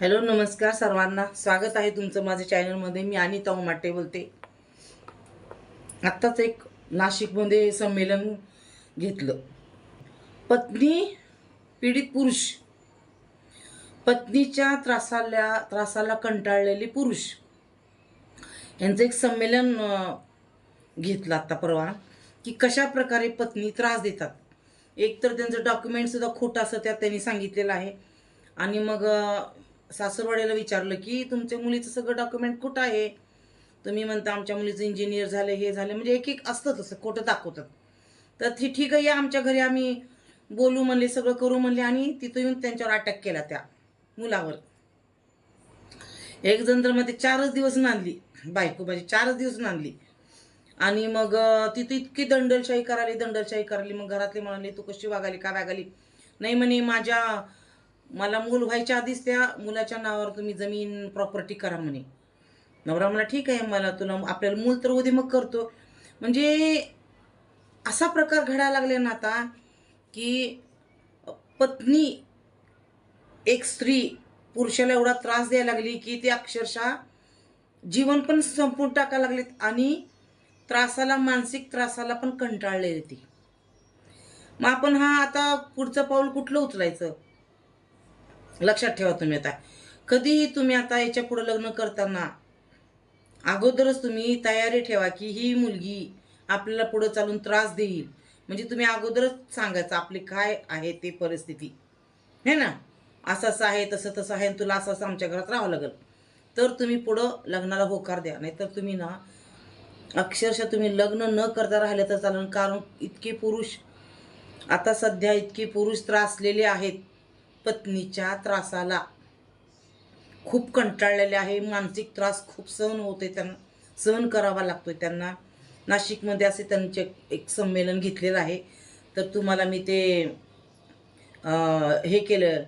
Hello नमस्कार सर्वांना. स्वागत आहे तुमचं माझ्या चॅनलमध्ये. मी अनिता उमाटे बोलते. आत्ताच एक नाशिकमध्ये संमेलन घेतलं. पत्नी पीडित पुरुष. पत्नीच्या त्रासाला त्रासाला कंटाळलेले पुरुष. यांचं एक संमेलन घेतलं आत्ता परवा की कशा प्रकारे पत्नी त्रास देतात. एक तर त्यांचं डॉक्युमेंटसुद्धा खोटं असं त्यात त्यांनी सांगितलेलं आहे. आणि मग अं, सासूरवाड्याला विचारलं की तुमच्या मुलीचं सगळं डॉक्युमेंट कुठं आहे? तुम्ही म्हणता आमच्या मुलीचं इंजिनियर झालं हे झालं. म्हणजे एक एक असतं तसं खोटं दाखवतात. तर ती ठीक आहे या आमच्या घरी आम्ही बोलू म्हणले सगळं करू म्हणले आणि तिथं येऊन त्यांच्यावर अटॅक केला त्या मुलावर. एक जण तर ते चारच दिवस नांदली बायको माझी चारच दिवस नांदली. आणि मग तिथं इतकी दंडलशाही कराली दंडलशाही कराली मग घरातले म्हणाले तू कशी वागाली का वागाली? नाही म्हणे माझ्या मला मूल व्हायच्या आधीच त्या मुलाच्या नावावर तुम्ही जमीन प्रॉपर्टी करा म्हणे. नवरा म्हणा ठीक आहे मला तुला आपल्याला मूल तर उद्या मग करतो. म्हणजे असा प्रकार घडायला लागले ना आता की पत्नी एक स्त्री पुरुषाला एवढा त्रास द्यायला लागली की ती अक्षरशः जीवन पण संपून टाकायला लागलेत आणि त्रासाला मानसिक त्रासाला पण कंटाळलेली ती. मग आपण हा आता पुढचं पाऊल कुठलं उचलायचं? लक्षात ठेवा तुम्ही आता. कधीही तुम्ही आता याच्या पुढं लग्न करताना अगोदरच तुम्ही तयारी ठेवा की ही मुलगी आपल्याला पुढं चालून त्रास देईल. म्हणजे तुम्ही अगोदरच सांगायचं आपली काय आहे ते परिस्थिती. हे ना? असं असं आहे तसं तसं आहे आणि तुला असं असं आमच्या घरात राहावं लागेल. तर तुम्ही पुढं लग्नाला होकार द्या. नाहीतर तुम्ही ना अक्षरशः तुम्ही लग्न न करता राहिलं तर चालेल. कारण इतके पुरुष आता सध्या इतके पुरुष त्रासलेले आहेत. पत्नीच्या त्रासाला खूप कंटाळलेले आहे. मानसिक त्रास खूप सहन होते त्यांना सहन करावा लागतोय त्यांना. नाशिकमध्ये असे त्यांचे एक संमेलन घेतलेलं आहे. तर तुम्हाला मी ते हे केलं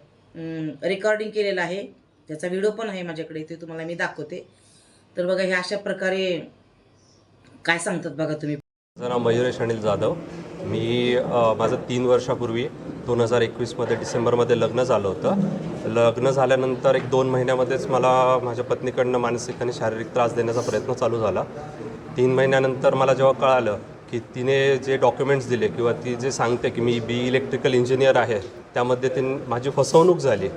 रेकॉर्डिंग केलेलं आहे. त्याचा व्हिडिओ पण आहे माझ्याकडे ते तुम्हाला मी दाखवते. तर बघा हे अशा प्रकारे काय सांगतात बघा तुम्ही. माझं नाव मयुरेश अनिल जाधव. मी माझं तीन वर्षापूर्वी दोन हजार एकवीसमध्ये डिसेंबरमध्ये लग्न झालं होतं. लग्न झाल्यानंतर एक दोन महिन्यामध्येच मला माझ्या पत्नीकडनं मानसिक आणि शारीरिक त्रास देण्याचा प्रयत्न चालू झाला. तीन महिन्यानंतर मला जेव्हा कळालं की तिने जे डॉक्युमेंट्स दिले किंवा ती जे सांगते की मी बी इलेक्ट्रिकल इंजिनियर आहे त्यामध्ये ती माझी फसवणूक झाली.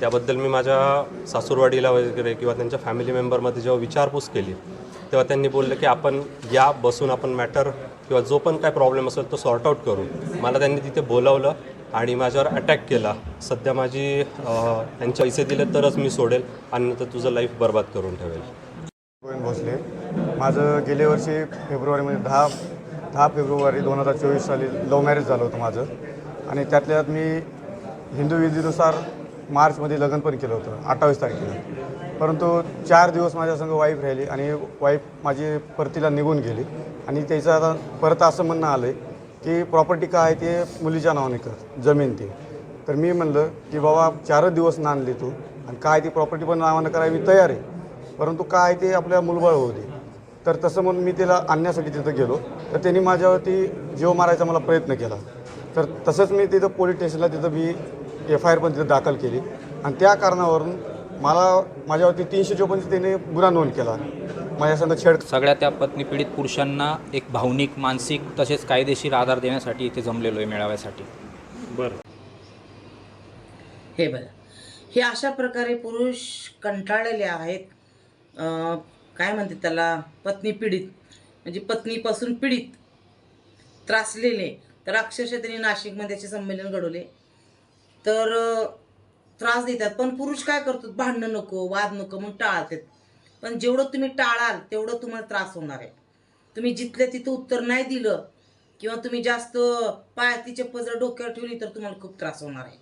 त्याबद्दल मी माझ्या सासूरवाडीला वगैरे किंवा त्यांच्या फॅमिली मेंबरमध्ये जेव्हा विचारपूस केली तेव्हा त्यांनी बोललं की आपण या बसून आपण मॅटर किंवा जो पण काय प्रॉब्लेम असेल तो सॉर्ट आउट करू. मला त्यांनी तिथे बोलावलं. आणि माझ्यावर अटॅक केला. सध्या माझी त्यांचे पैसे दिले तरच मी सोडेल आणि नंतर तुझं लाईफ बर्बाद करून ठेवेल. गोविंद भोसले. माझं गेल्या वर्षी फेब्रुवारीमध्ये म्हणजे दहा दहा फेब्रुवारी दोन हजार चोवीस साली लव्ह मॅरेज झालं होतं माझं. आणि त्यातल्यात मी हिंदू विधीनुसार मार्चमध्ये लग्न पण केलं होतं अठ्ठावीस तारखेला. परंतु चार दिवस माझ्यासंग वाईफ राहिली आणि वाईफ माझी परतीला निघून गेली. आणि त्याचं आता परत असं म्हणणं आलं आहे की प्रॉपर्टी काय आहे ते मुलीच्या नावाने कर जमीन ती. तर मी म्हणलं की बाबा चारच दिवस नांदली तू आणि काय ती प्रॉपर्टी पण नावानं करायला मी तयार आहे. परंतु काय ते आपल्या मुलबळ होऊ दे. तर तसं म्हणून मी तिला आणण्यासाठी तिथं गेलो. तर त्यांनी माझ्यावरती जीव मारायचा मला प्रयत्न केला. तर तसंच मी तिथं पोलीस स्टेशनला तिथं मी एफ आय आर पण तिथं दाखल केली. आणि त्या कारणावरून मला माझ्यावरती तीनशे चोपन्नची त्याने गुन्हा नोंद केला. माझ्यासंग छेड सगळ्या त्या पत्नी पीडित पुरुषांना एक भावनिक मानसिक तसेच कायदेशीर आधार देण्यासाठी इथे जमलेलो आहे मेळाव्यासाठी. हे बघा. हे अशा प्रकारे पुरुष कंटाळलेले आहेत. काय म्हणते त्याला? पत्नी पीडित. म्हणजे पत्नीपासून पीडित त्रासलेले. तर अक्षरशः त्यांनी नाशिकमध्ये त्याचे संमेलन घडवले. तर त्रास देतात. पण पुरुष काय करतात? भांडणं नको वाद नको मग टाळतात. पण जेवढं तुम्ही टाळाल तेवढं तुम्हाला त्रास होणार आहे. तुम्ही जिथल्या तिथं उत्तर नाही दिलं किंवा तुम्ही जास्त पायातीचे पजर डोक्यावर ठेवली तर तुम्हाला खूप त्रास होणार आहे.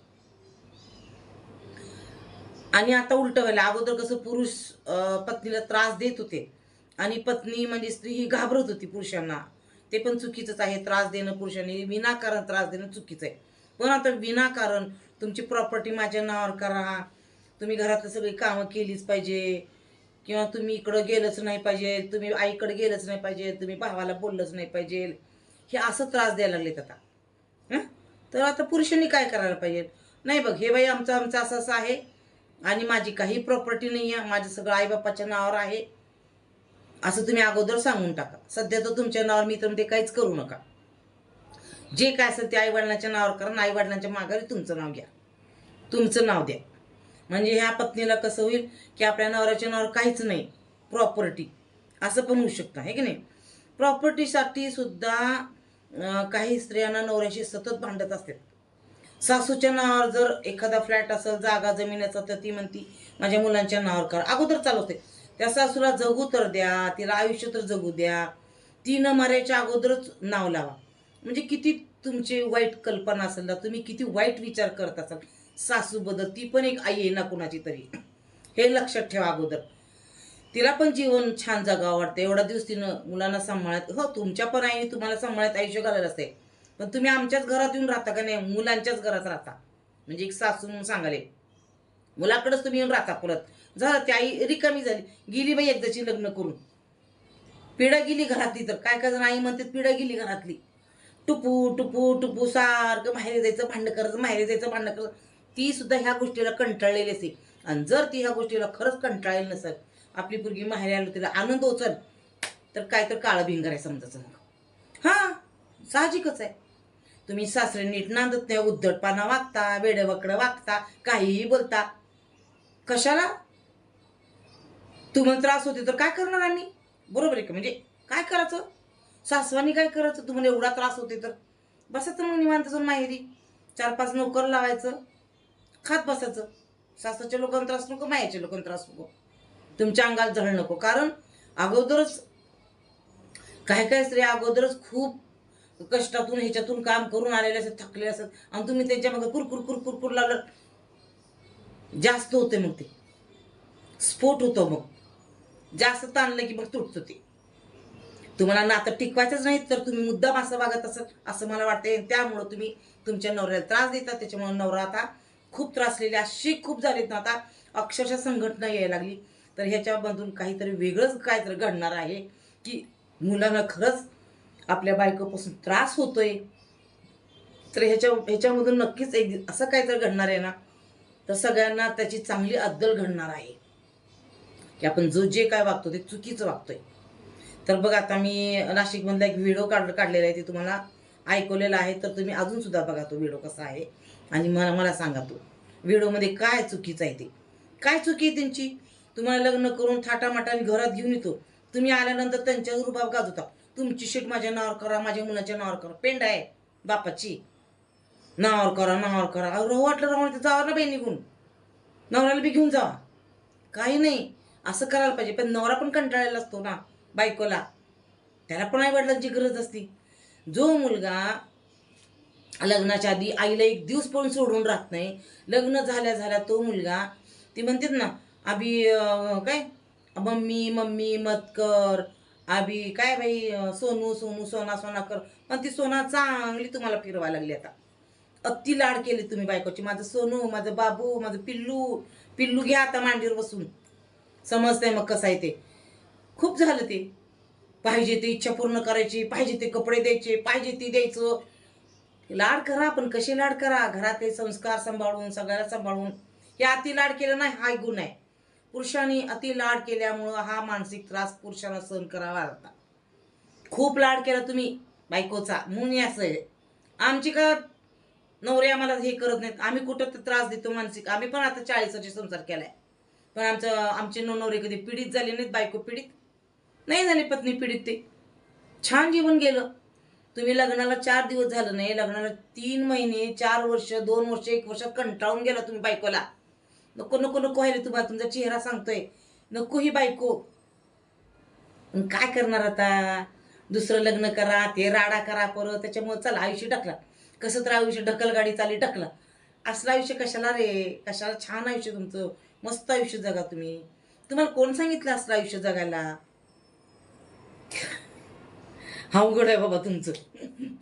आणि आता उलट व्हायला अगोदर कसं पुरुष पत्नीला त्रास देत होते. आणि पत्नी म्हणजे स्त्री ही घाबरत होती पुरुषांना. ते पण चुकीचंच आहे. त्रास देणं पुरुषांनी विनाकारण त्रास देणं चुकीचं आहे. पण आता विनाकारण तुमची प्रॉपर्टी माझ्या नावावर करा. तुम्ही घरातलं सगळी कामं केलीच पाहिजे. किंवा तुम्ही इकडं गेलंच नाही पाहिजे. तुम्ही आईकडे गेलंच नाही पाहिजे. तुम्ही भावाला बोललंच नाही पाहिजे. हे असं त्रास द्यायला लागलेत आता. हं? तर आता पुरुषांनी काय करायला पाहिजे? नाही बघ हे बाई आमचं आमचं असं असं आहे. आणि माझी काही प्रॉपर्टी नाही आहे. माझं सगळं आईबापाच्या नावावर आहे. असं तुम्ही अगोदर सांगून टाका. सध्या तर तुमच्या नावावर मी तर ते काहीच करू नका. जे काय असेल ते आईवडिलांच्या नावावर करा आई वडिलांच्या माघारी तुमचं नाव घ्या. तुमचं नाव द्या. म्हणजे ह्या पत्नीला कसं होईल की आपल्या नवऱ्याच्या नावावर काहीच नाही. प्रॉपर्टी असं पण होऊ शकतं आहे की नाही? प्रॉपर्टीसाठी सुद्धा काही स्त्रियांना नवऱ्याशी सतत भांडत असतात. सासूच्या नावावर जर एखादा फ्लॅट असेल जागा जमिनीचा तर ती म्हणती माझ्या मुलांच्या नावावर करा. अगोदर चालवते. त्या सासूला जगू तर द्या तिला आयुष्य तर जगू द्या. ती न मरायच्या अगोदरच नाव लावा. म्हणजे किती तुमची वाईट कल्पना असेल ना तुम्ही किती वाईट विचार करत असाल. सासूबद्दल ती पण एक आई आहे ना कुणाची तरी. हे लक्षात ठेवा अगोदर. तिला पण जीवन छान जगावं वाटतं. एवढा दिवस तिनं मुलांना सांभाळत हो तुमच्या पण आईने तुम्हाला सांभाळत आयुष्य घालायला असते. पण तुम्ही आमच्याच घरात येऊन राहता का नाही? मुलांच्याच घरात राहता. म्हणजे एक सासू म्हणून सांगाले. मुलाकडेच तुम्ही येऊन राहता परत. झालं ती आई रिकामी झाली. गेली बाई एकदाची लग्न करून. पिढा गेली घरातली तर. काय काय जण आई म्हणते पिढा गेली घरातली. टुपू टुपू टुपू सारखं बाहेर जायचं भांडण करायचं बाहेर जायचं भांडण करायचं. ती सुद्धा ह्या गोष्टीला कंटाळलेली असते. आणि जर ती ह्या गोष्टीला खरंच कंटाळलेली नसेल आपली पुरगी माहेरी आलो तिला आनंद होचल तर काय तर काळं भिंगर आहे समजायचं मग. हां साहजिकच आहे. तुम्ही सासरे नीट नांदत नाही उद्धटपणा वागता वेडवकडं वागता काहीही बोलता. कशाला? तुम्हाला त्रास होते तर काय करणार आम्ही? बरोबर आहे का? म्हणजे काय करायचं? सासवानी काय करायचं तुम्हाला एवढा त्रास होते तर. बसायचं मग निवांत जाऊन माहेरी. चार पाच नोकर लावायचं. खात बसायचं. सासूच्या लोकांना त्रास नको मायाच्या लोकांना त्रास नको. तुमच्या अंगात झळ नको. कारण अगोदरच काय काय स्त्रिया अगोदरच खूप कष्टातून ह्याच्यातून काम करून आलेले असतात थकले असतात आणि तुम्ही त्यांच्या मग कुरकुर कुरकुर कुर लावलं. जास्त होते मग ते. स्फोट होतो मग. जास्त ताणलं की मग तुटतं ते. तुम्हाला नातं टिकवायचंच नाही तर तुम्ही मुद्दाम असं वागत असाल असं मला वाटतंय. त्यामुळं तुम्ही तुमच्या नवऱ्याला त्रास देता त्याच्यामुळे नवरा आता खूप त्रासलेले अशी खूप झालीत ना आता. अक्षरशः संघटना यायला लागली. तर ह्याच्यामधून काहीतरी वेगळंच काहीतरी घडणार आहे की मुलांना खरंच आपल्या बायकोपासून त्रास होतोय. तर ह्याच्या ह्याच्यामधून नक्कीच एक असं काहीतरी घडणार आहे ना तर सगळ्यांना त्याची चांगली अद्दल घडणार आहे. की आपण जो जे काय वागतो ते चुकीचं वागतोय. तर बघा आता मी नाशिकमधला एक व्हिडिओ काढ काढलेला आहे ते तुम्हाला ऐकवलेला आहे तर तुम्ही अजूनसुद्धा बघा तो व्हिडिओ कसा आहे. आणि मला मला सांगा तो. व्हिडिओमध्ये काय चुकीचं आहे ते? काय चुकी आहे त्यांची? तुम्हाला लग्न करून थाटामाटाने घरात घेऊन येतो. तुम्ही आल्यानंतर त्यांच्या रुबाब गाजवता तुमची शीट माझ्या नावावर करा माझ्या मुलाच्या नावावर करा. पेंड आहे बापाची. नावावर करा नावावर करा. अहो, राहू वाटलं राहून तर जावा ना बाई निघून. नवऱ्याला बी घेऊन जावा. काही नाही. असं करायला पाहिजे. पण नवरा पण कंटाळलेला असतो ना. बायकोला. त्याला पण आई वडिलांची गरज असती. जो मुलगा लग्नाच्या आधी आईला एक दिवस पण सोडून राहत नाही लग्न झाल्या झाल्या तो मुलगा ती म्हणतात ना आबी काय? मम्मी मम्मी मत कर. आबी काय बाई सोनू सोनू सोना सोना कर. पण ती सोना चांगली तुम्हाला फिरवा लागली आता. अति लाड केले तुम्ही बायकोची. माझं सोनू माझं बाबू माझं पिल्लू पिल्लू घ्या आता मांडीवर बसून. समजतंय मग कसं आहे ते. खूप झालं ते. पाहिजे ते इच्छा पूर्ण करायची पाहिजे ते कपडे द्यायचे पाहिजे ते द्यायचं. लाड करा पण कसे लाड करा? घरातले संस्कार सांभाळून सगळ्याला सांभाळून. हे अति लाड केलं नाही हा एक गुण आहे. पुरुषांनी अति लाड केल्यामुळं हा मानसिक त्रास पुरुषांना सहन करावा लागता. खूप लाड केला तुम्ही बायकोचा. म्हणून हे असं आहे. आमची का नवरे आम्हाला हे करत नाहीत. आम्ही कुठं तर त्रास देतो मानसिक. आम्ही पण आता चाळीसाचे संसार केलाय. पण आमचं आमचे न- नवरे कधी पीडित झाले नाहीत बायको पीडित. नाही झाली पत्नी पीडित ते. छान जीवन गेलं. तुम्ही लग्नाला चार दिवस झालं नाही लग्नाला तीन महिने चार वर्ष दोन वर्ष एक वर्ष कंटाळून गेला तुम्ही बायकोला. नको नको नको व्हायला तुम्हाला तुमचा चेहरा सांगतोय. नको ही बायको. काय करणार आता? दुसरं लग्न करा ते राडा करा परत त्याच्यामुळे चला आयुष्य ढकला. कसं तर आयुष्य ढकल गाडी चाली ढकला. असलं आयुष्य कशाला रे? कशाला छान आयुष्य तुमचं? मस्त आयुष्य जगा तुम्ही. तुम्हाला कोण सांगितलं असलं आयुष्य जगायला? अवघड आहे बाबा तुमचं.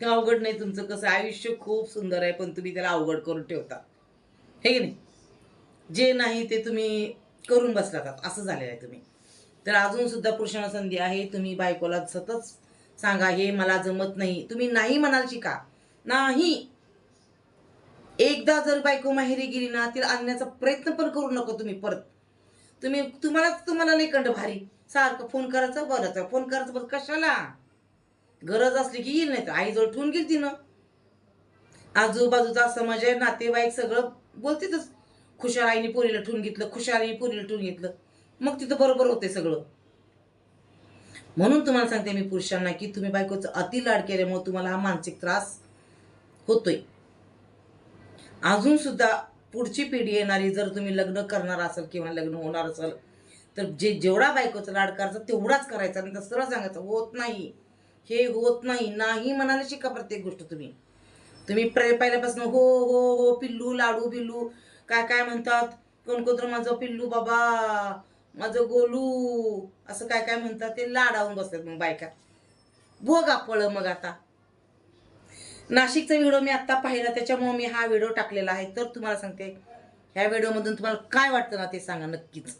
अवघड नाही तुमचं? कसं आयुष्य खूप सुंदर आहे पण तुम्ही त्याला अवघड करून ठेवता. हे की नाही? जे नाही ते तुम्ही करून बसलात असं झालेलं आहे तुम्ही. तर अजून सुद्धा पुरुषांना संधी आहे. तुम्ही बायकोला सतत सांगा हे मला जमत नाही. तुम्ही नाही म्हणाल शिका. नाही. एकदा जर बायको माहेरी गेली ना तिला आणण्याचा प्रयत्न पण करू नको तुम्ही परत. तुम्ही तुम्हाला तुम्हाला नाही कंड भारी. सारखं फोन करायचं बोलायचं. फोन करायचं बरं कशाला? गरज असली की येईल नाही तर आईजवळ ठेवून गेली तिनं. आजूबाजूचा समाज आहे नातेवाईक सगळं बोलतेच खुशाल आईने पोरीला ठेवून घेतलं खुशाल आईने पोरीला ठेवून घेतलं. मग तिथं बरोबर होते सगळं. म्हणून तुम्हाला सांगते मी पुरुषांना की तुम्ही बायकोचं अति लाड केल्यामुळे तुम्हाला हा मानसिक त्रास होतोय. अजून सुद्धा पुढची पिढी येणारी जर तुम्ही लग्न करणार असाल किंवा लग्न होणार असाल तर जे जेवढा बायकोचा लाड करायचा तेवढाच करायचा आणि सरळ सांगायचं होत नाही हे होत नाही नाही म्हणायला शिका प्रत्येक गोष्ट तुम्ही. तुम्ही प्रे पहिल्यापासून हो हो हो पिल्लू लाडू बिल्लू काय काय म्हणतात? कोण माझं पिल्लू बाबा माझं गोलू असं काय काय म्हणतात? ते लाडावून बसतात मग बायका. बघा फळं मग आता. नाशिकचा व्हिडिओ मी आत्ता पाहिला त्याच्यामुळे मी हा व्हिडिओ टाकलेला आहे. तर तुम्हाला सांगते ह्या व्हिडिओमधून तुम्हाला काय वाटतं ना ते सांगा नक्कीच.